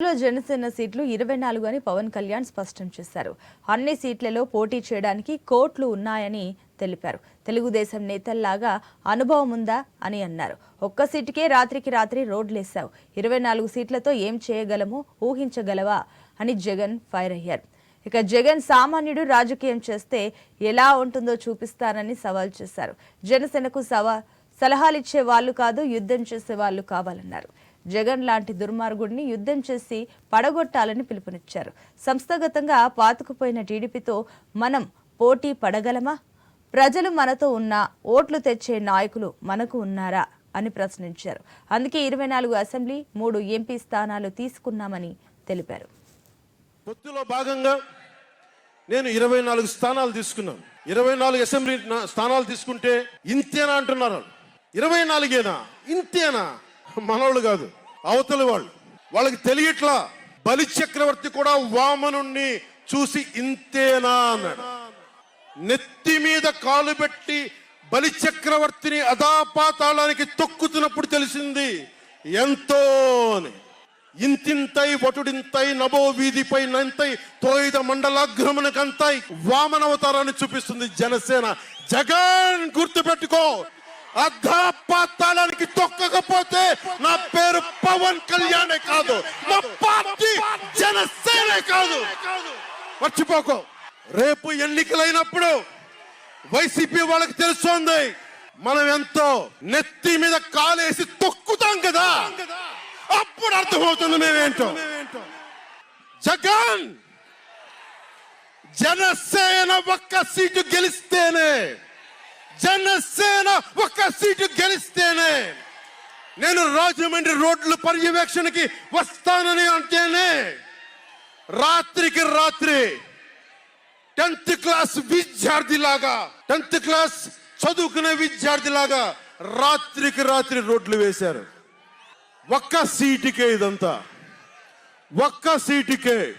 లో జనసేన సీట్లు ఇరవై నాలుగు అని పవన్ కళ్యాణ్ స్పష్టం చేశారు. అన్ని సీట్లలో పోటీ చేయడానికి కోట్లు ఉన్నాయని తెలిపారు. తెలుగుదేశం నేతల్లాగా అనుభవం ఉందా అని అన్నారు. ఒక్క సీటుకే రాత్రికి రాత్రి రోడ్లేశావు. ఇరవై నాలుగు సీట్లతో ఏం చేయగలమో? ఊహించగలవా? అని జగన్ ఫైర్ అయ్యారు. ఇక జగన్ సామాన్యుడు రాజకీయం చేస్తే ఎలా ఉంటుందో చూపిస్తానని సవాల్ చేశారు. జనసేనకు సవా సలహాలిచ్చే వాళ్ళు కాదు యుద్ధం చేసే వాళ్ళు కావాలన్నారు. జగన్ లాంటి దుర్మార్గుడిని యుద్ధం చేసి పడగొట్టాలని పిలుపునిచ్చారు. సంస్థాగతంగా పాతుకుపోయిన టీడీపీతో మనం పోటీ పడగలమా? ప్రజలు మనతో ఉన్న ఓట్లు తెచ్చే నాయకులు మనకు ఉన్నారా? అని ప్రశ్నించారు. అందుకే ఇరవై నాలుగు అసెంబ్లీ మూడు ఎంపీ స్థానాలు తీసుకున్నామని తెలిపారు. పొత్తులో భాగంగా నేను ఇరవై నాలుగు స్థానాలు తీసుకున్నాను. ఇరవై నాలుగు అసెంబ్లీ స్థానాలు తీసుకుంటే ఇంతేనా అంటున్నారు. ఇరవై నాలుగేనా? ఇంతేనా? మనవాళ్ళు కాదు అవతలి వాళ్ళు. వాళ్ళకి తెలియట్లా బలి చక్రవర్తి కూడా వామనుణ్ణి చూసి ఇంతేనా అన్నాడు. నెత్తి మీద కాలు పెట్టి బలి చక్రవర్తిని అదాపాతాళానికి తొక్కుతున్నప్పుడు తెలిసింది ఎంతో అని ఇంతింతై వటుడింతై నభో వీధిపై నంతై తోయిద మండలాగ్రమునకంతై వామనవతారాన్ని చూపిస్తుంది జనసేన. జగన్ గుర్తుపెట్టుకో అధాపాతాళానికి తొక్కకపోతే నా పేరు పవన్ కళ్యాణే కాదు. మా పార్టీ జనసేనే కాదు. మర్చిపోకో. రేపు ఎన్నికలైనప్పుడు వైసీపీ వాళ్ళకి తెలుస్తోంది మనం ఎంతో నెత్తి మీద కాలేసి తొక్కుతాం కదా. అప్పుడు అర్థమవుతుంది మేమేంటో. జగన్ జనసేన ఒక్క సీటు గెలిస్తేనే జనసేన ఒక్క సీటు గెలిస్తేనే నేను రాజమండ్రి రోడ్లు పర్యవేక్షణకి వస్తానని అంటేనే రాత్రికి రాత్రి టెన్త్ క్లాస్ విద్యార్థిలాగా టెన్త్ క్లాస్ చదువుకునే విద్యార్థిలాగా రాత్రికి రాత్రి రోడ్లు వేశారు. ఒక్క సీటుకే ఇదంతా. ఒక్క సీటుకే.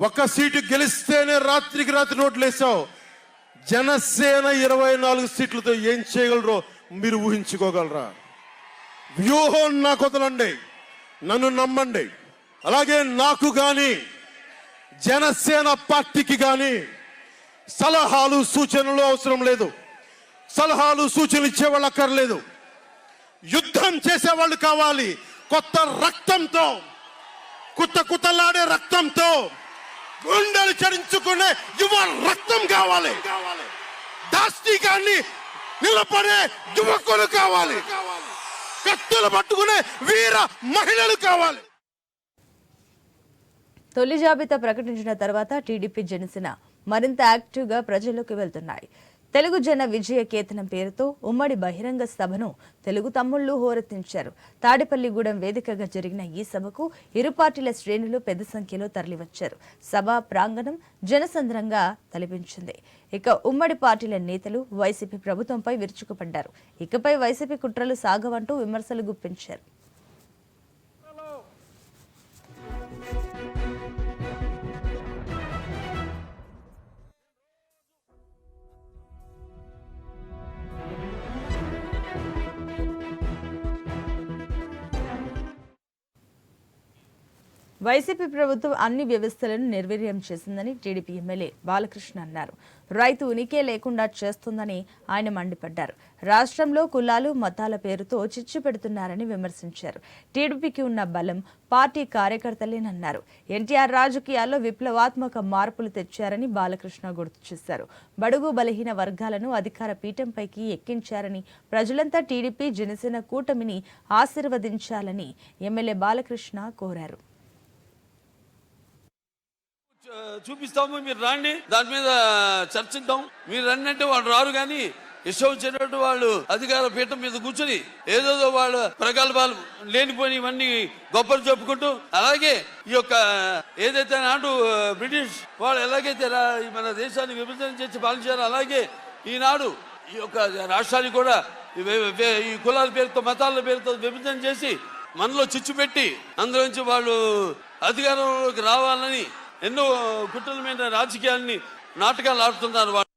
ఒక్క సీటు గెలిస్తేనే రాత్రికి రాత్రి రోడ్లు వేసావు జనసేన ఇరవై నాలుగు సీట్లతో ఏం చేయగలరో మీరు ఊహించుకోగలరా? వ్యూహం నాకు వదలండి. నన్ను నమ్మండి. అలాగే నాకు కానీ జనసేన పార్టీకి కానీ సలహాలు సూచనలు అవసరం లేదు. సలహాలు సూచనలు ఇచ్చేవాళ్ళు అక్కర్లేదు. యుద్ధం చేసేవాళ్ళు కావాలి. కొత్త రక్తంతో కుత్త కుత్తలాడే రక్తం గుండెలు చరించుకునే యువ రక్తం కావాలి. దాష్టికాన్ని నిలబడే యువకులు కావాలి. కత్తులు పట్టుకునే వీర మహిళలు కావాలి. తొలి జాబితా ప్రకటించిన తర్వాత టీడీపీ జనసేన మరింత యాక్టివ్గా ప్రజల్లోకి వెళ్తున్నాయి. తెలుగు జన విజయ కేతనం పేరుతో ఉమ్మడి బహిరంగ సభను తెలుగు తమ్ముళ్ళు హోరెత్తించారు. తాడేపల్లిగూడెం వేదికగా జరిగిన ఈ సభకు ఇరు పార్టీల శ్రేణులు పెద్ద సంఖ్యలో తరలివచ్చారు. సభ ప్రాంగణం జనసంద్రంగా తలపించింది. ఇక ఉమ్మడి పార్టీల నేతలు వైసీపీ ప్రభుత్వంపై విరుచుకుపడ్డారు. ఇకపై వైసీపీ కుట్రలు సాగవంటూ విమర్శలు గుప్పించారు. వైసీపీ ప్రభుత్వం అన్ని వ్యవస్థలను నిర్వీర్యం చేసిందని టీడీపీ ఎమ్మెల్యే బాలకృష్ణ అన్నారు. రైతు ఉనికే లేకుండా చేస్తుందని ఆయన మండిపడ్డారు. రాష్ట్రంలో కులాలు మతాల పేరుతో చిచ్చు పెడుతున్నారని విమర్శించారు. టీడీపీకి ఉన్న బలం పార్టీ కార్యకర్తలేనన్నారు. ఎన్టీఆర్ రాజకీయాల్లో విప్లవాత్మక మార్పులు తెచ్చారని బాలకృష్ణ గుర్తు చేశారు. బడుగు బలహీన వర్గాలను అధికార పీఠంపైకి ఎక్కించారని ప్రజలంతా టీడీపీ జనసేన కూటమిని ఆశీర్వదించాలని ఎమ్మెల్యే బాలకృష్ణ కోరారు. చూపిస్తాము మీరు రాండి. దాని మీద చర్చిద్దాం. మీరు రండి అంటే వాళ్ళు రారు కానీ ఇష్టం వచ్చినట్టు వాళ్ళు అధికార పీఠం మీద కూర్చుని ఏదేదో వాళ్ళు ప్రగల్భాలు లేనిపోయిన ఇవన్నీ గొప్పలు చెప్పుకుంటూ అలాగే ఈ యొక్క ఏదైతే నాడు బ్రిటిష్ వాళ్ళు ఎలాగైతే రా- మన దేశాన్ని విభజన చేసి పాలించారో అలాగే ఈనాడు ఈ యొక్క రాష్ట్రాన్ని కూడా ఈ ఈ కులాల పేరుతో మతాల పేరుతో విభజన చేసి మనలో చిచ్చు పెట్టి అందులోంచి వాళ్ళు అధికారంలోకి రావాలని ఎన్నో కుట్రలమైన రాజకీయాల్ని నాటకాలు ఆడుతున్నారు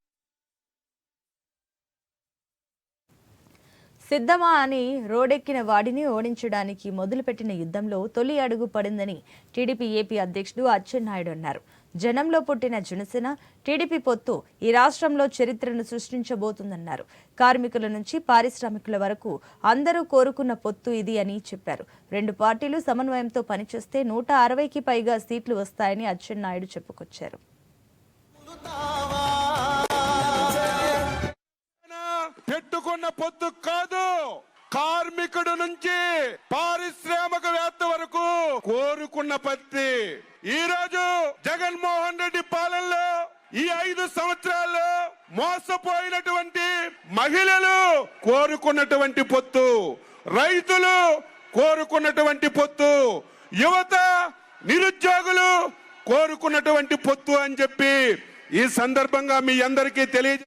సిద్ధమా అని రోడెక్కిన వాడిని ఓడించడానికి మొదలుపెట్టిన యుద్ధంలో తొలి అడుగు పడిందని టీడీపీ ఏపీ అధ్యక్షుడు అచ్చెన్నాయుడు అన్నారు. జనంలో పుట్టిన జనసేన టీడీపీ పొత్తు ఈ రాష్ట్రంలో చరిత్రను సృష్టించబోతుందన్నారు. కార్మికుల నుంచి పారిశ్రామికుల వరకు అందరూ కోరుకున్న పొత్తు ఇది అని చెప్పారు. రెండు పార్టీలు సమన్వయంతో పనిచేస్తే నూట అరవైకి పైగా సీట్లు వస్తాయని అచ్చెన్నాయుడు చెప్పుకొచ్చారు. పెట్టుకున్న పొత్తు కార్మికుడు నుంచి పారిశ్రామికవేత్త వరకు కోరుకున్న పత్తి. ఈ రోజు జగన్మోహన్ రెడ్డి పాలనలో ఈ ఐదు సంవత్సరాల్లో మోసపోయినటువంటి మహిళలు కోరుకున్నటువంటి పొత్తు. రైతులు కోరుకున్నటువంటి పొత్తు. యువత నిరుద్యోగులు కోరుకున్నటువంటి పొత్తు అని చెప్పి ఈ సందర్భంగా మీ అందరికీ తెలియ